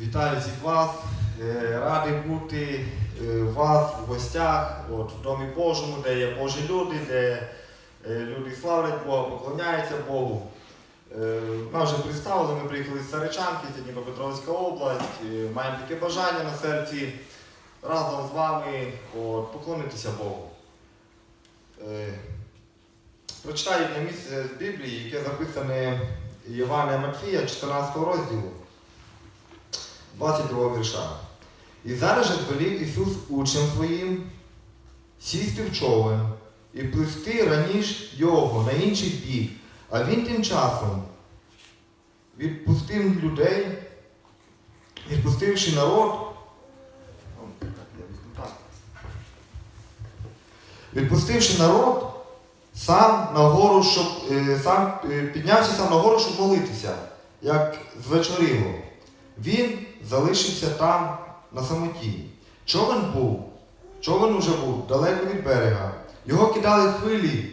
Вітаю всіх вас. Е, Радий бути е, у вас в гостях, от, в Домі Божому, де є Божі люди, де е, люди славлять Бога, поклоняються Богу. Е, Нас вже представили, ми приїхали з Саричанки, це Дніпропетровська область. Е, Маємо таке бажання на серці разом з вами от, поклонитися Богу. Е, Прочитаю одне місце з Біблії, яке записане Євангелія Матфія, 14 розділу. 22 вірша. І зараз же звелів Ісус учням своїм сісти в човен і пливти раніше його на інший бік, а він тим часом відпустив людей, відпустивши народ. Відпустивши народ, сам на гору, щоб е, сам е, піднявся сам на гору, щоб молитися, як звечоріло. Він залишився там на самоті. Човен був, човен уже був далеко від берега. Його кидали хвилі,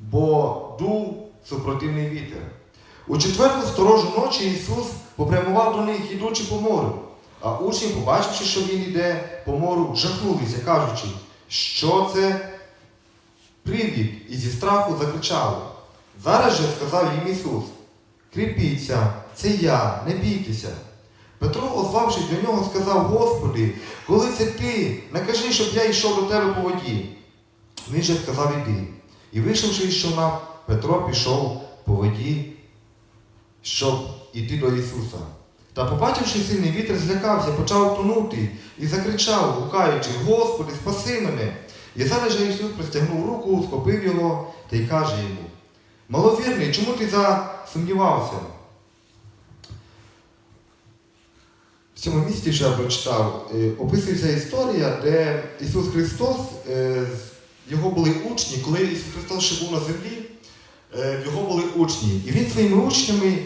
бо дув супротивний вітер. У четверту сторожу ночі Ісус попрямував до них, ідучи по морю. А учні, побачивши, що він іде по морю, жахнулися, кажучи, що це привід, і зі страху закричали. Зараз же сказав їм Ісус: Кріпіться, це я, не бійтеся. Петро, озвавшись до нього, сказав: Господи, коли це ти, накажи, щоб я йшов до тебе по воді. Він же сказав, іди. І вийшовши із човна, Петро пішов по воді, щоб іти до Ісуса. Та, побачивши сильний вітер, злякався, почав тонути і закричав, гукаючи, Господи, спаси мене. І зараз же Ісус простягнув руку, схопив його та й каже йому: Маловірний, чому ти засумнівався? В цьому місці, що я прочитав, е, описується історія, де Ісус Христос, е, його були учні, коли Ісус Христос ще був на землі, е, його були учні. І він своїми учнями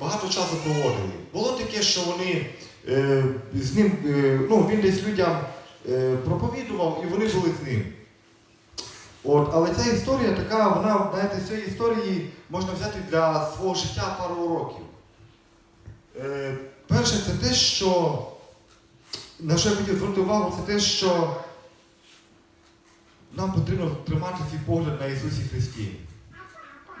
багато часу проводили. Було таке, що вони з ним, ну, він десь людям проповідував, і вони були з ним. От, але ця історія така, вона, знаєте, з цієї історії можна взяти для свого життя пару уроків. Перше, це те, що на що я хотів звернути увагу, це те, що нам потрібно тримати свій погляд на Ісусі Христі.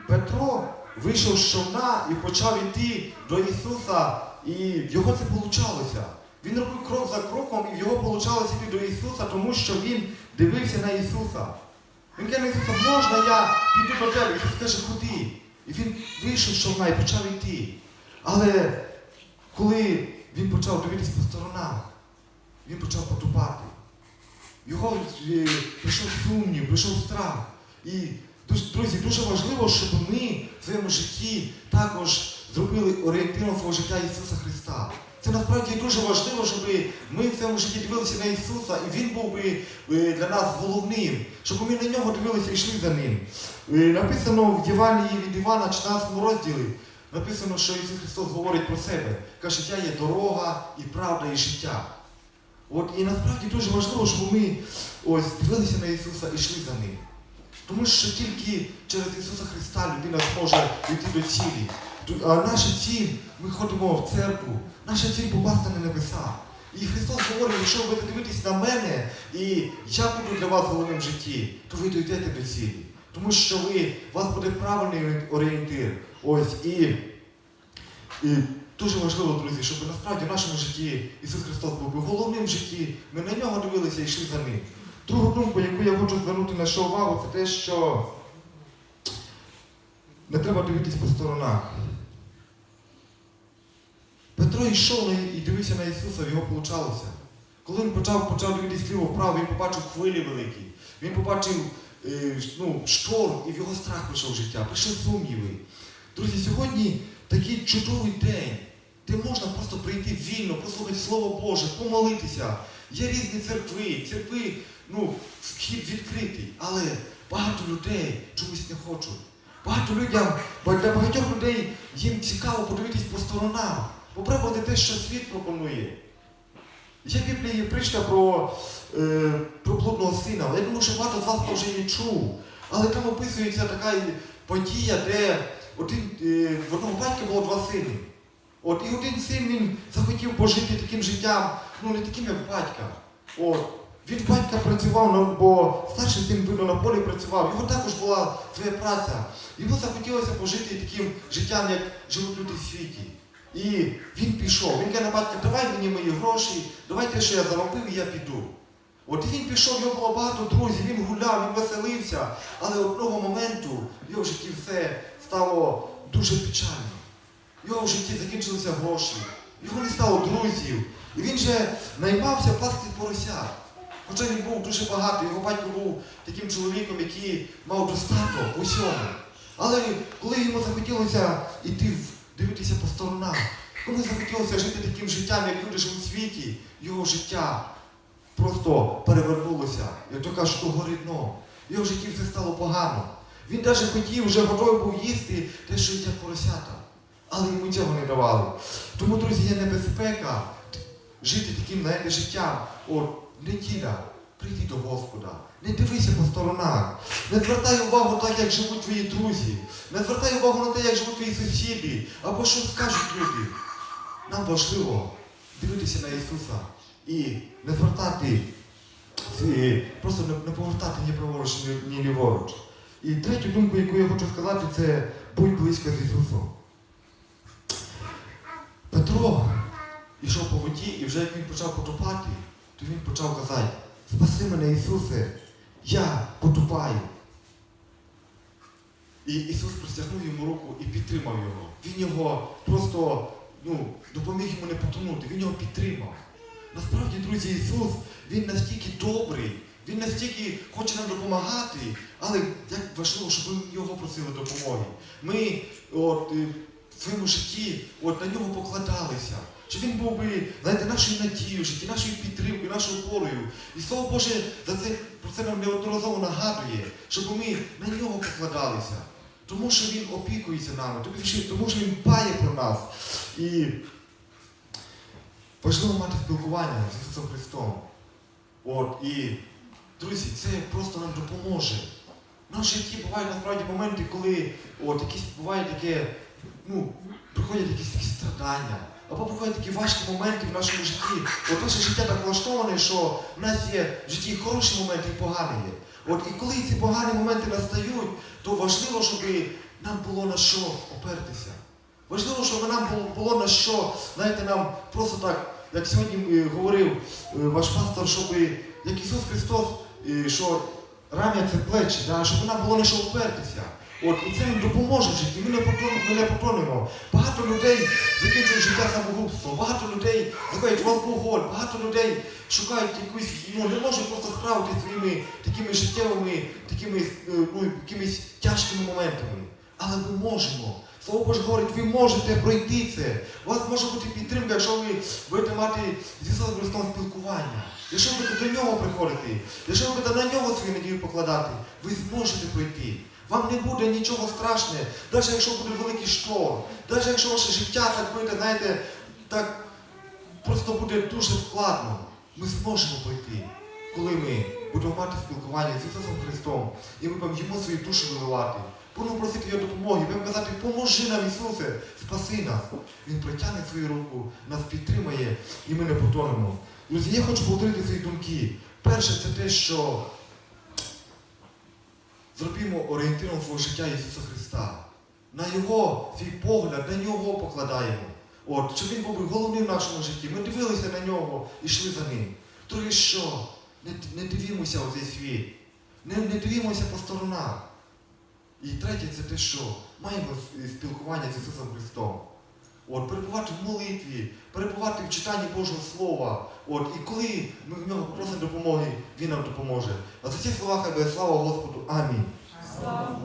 Петро вийшов з човна і почав йти до Ісуса, і в його це вийшло. Він робив крок за кроком, і в його вийшло йти до Ісуса, тому що він дивився на Ісуса. Він каже Ісуса, можна я піду до тебе? Ісус каже, ходи. І він вийшов з човна і почав йти. Але коли він почав дивитись по сторонах, він почав потупати. Його е, прийшов сумнів, прийшов страх. І, друзі, дуже важливо, щоб ми в своєму житті також зробили орієнтиром свого життя Ісуса Христа. Це насправді дуже важливо, щоб ми в цьому житті дивилися на Ісуса, і Він був би е, для нас головним, щоб ми на нього дивилися і йшли за ним. Е, Написано в Євангелії від Івана, 14 розділі, написано, що Ісус Христос говорить про себе. Каже, я є дорога і правда, і життя. От і насправді дуже важливо, щоб ми ось дивилися на Ісуса і йшли за ним. Тому що тільки через Ісуса Христа людина зможе йти до цілі. А наша ціль, ми ходимо в церкву, наша ціль попасти на небеса. І Христос говорить, якщо ви будете дивитись на мене, і я буду для вас головним в житті, то ви дійдете до цілі. Тому що ви, у вас буде правильний орієнтир. Ось і, і дуже важливо, друзі, щоб насправді в нашому житті Ісус Христос був головним в житті. Ми на нього дивилися і йшли за ним. Другу думку, яку я хочу звернути на що увагу, це те, що не треба дивитись по сторонах. Петро йшов і дивився на Ісуса, його вийшло. Коли він почав, почав дивитись ліво вправо, він побачив хвилі великі. Він побачив ну, шторм, і в його страх прийшов життя, прийшов сумніви. Друзі, сьогодні такий чудовий день, де можна просто прийти вільно, послухати Слово Боже, помолитися. Є різні церкви, церкви, ну, вхід відкритий, але багато людей чомусь не хочуть. Багато людям, бо для багатьох людей їм цікаво подивитись по сторонам, попробувати те, що світ пропонує. Є в Біблії притча про, е, про блудного сина. Я думаю, що багато з вас то вже її чув. Але там описується така подія, де один, е, в одного батька було два сини. От, і один син він захотів пожити таким життям, ну не таким, як батька. От. Він батька працював, бо старший син видно на полі працював, його також була своя праця. Йому захотілося пожити таким життям, як живуть люди в світі. І він пішов. Він каже на батька, давай мені мої гроші, давай те, що я заробив, і я піду. От він пішов, в нього було багато друзів, він гуляв, він веселився, але одного моменту в його житті все стало дуже печально. В його в житті закінчилися гроші, його не стало друзів. І він же наймався пасти поросят. Хоча він був дуже багатий, його батько був таким чоловіком, який мав достаток усьому. Але коли йому захотілося йти в- дивитися по сторонах, коли захотілося жити таким життям, як люди живуть у світі, його життя просто перевернулося. Як то кажуть, то гори дно. В його житті все стало погано. Він навіть хотів, вже готовий був їсти те, що їдять поросята. Але йому цього не давали. Тому, друзі, є небезпека жити таким, знаєте, життям. От, неділя, прийди до Господа. Не дивися по сторонах. Не звертай увагу так, як живуть твої друзі. Не звертай увагу на те, як живуть твої сусіди, або що скажуть люди. Нам важливо дивитися на Ісуса і не звертати, просто не, повертати ні праворуч, ні ліворуч. І третю думку, яку я хочу сказати, це будь близько з Ісусом. Петро йшов по воді, і вже як він почав потопати, то він почав казати, спаси мене, Ісусе, я потупаю. І Ісус простягнув йому руку і підтримав його. Він його просто ну, допоміг йому не потонути, він його підтримав. Насправді, друзі, Ісус, Він настільки добрий, Він настільки хоче нам допомагати, але як важливо, щоб ми його просили допомоги. Ми от, е, в своєму житті от, на нього покладалися. Щоб він був би, знаєте, нашою надією в житті, нашою підтримкою, нашою опорою. І слово Боже за це, про це нам неодноразово нагадує, щоб ми на нього покладалися. Тому що Він опікується нами, тому що- Він дбає про нас. І важливо мати спілкування з Ісусом Христом. От, і, друзі, це просто нам допоможе. В нашому житті бувають насправді моменти, коли от, якісь буває таке, ну, приходять якісь такі страдання, або приходять такі важкі моменти в нашому житті. От наше життя так влаштоване, що в нас є в житті хороші моменти, і погані є. От, і коли ці погані моменти настають, то важливо, щоб нам було на що опертися. Важливо, щоб нам було, на що, знаєте, нам просто так, як сьогодні е, говорив е, ваш пастор, щоб як Ісус Христос, е, що рам'я це плечі, да, щоб нам було на що опертися. От, і це нам допоможе в житті, ми не, потонемо, не потонемо. Багато людей закінчують життя самогубством, багато людей заходять в алкоголь, багато людей шукають якусь, ну не можуть просто справитися своїми такими життєвими, такими е, ну, якимись тяжкими моментами. Але ми можемо. Слово Боже говорить, ви можете пройти це. У вас може бути підтримка, якщо ви будете мати зі Христом спілкування. Якщо ви будете до нього приходити, якщо ви будете на нього свою надію покладати, ви зможете пройти. Вам не буде нічого страшне, навіть якщо буде великий шторм, навіть якщо ваше життя так буде, знаєте, так просто буде дуже складно. Ми зможемо пройти, коли ми будемо мати спілкування з Ісусом Христом, і ми будемо йому свою душу виливати. Будемо просити його допомоги, будемо казати, поможи нам, Ісусе, спаси нас. Він протягне свою руку, нас підтримає, і ми не потонемо. Друзі, я хочу повторити свої думки. Перше, це те, що зробімо орієнтиром свого життя Ісуса Христа. На Його свій погляд, на нього покладаємо. От, щоб він був головним в нашому житті. Ми дивилися на нього і йшли за ним. Друге, що? Не, не дивімося у цей світ. Не, не дивімося по сторонах. І третє, це те, що маємо спілкування з Ісусом Христом. От, перебувати в молитві, перебувати в читанні Божого Слова. От, і коли ми в нього просимо допомоги, Він нам допоможе. А за ці слова хай буде слава Господу. Амінь. Слава.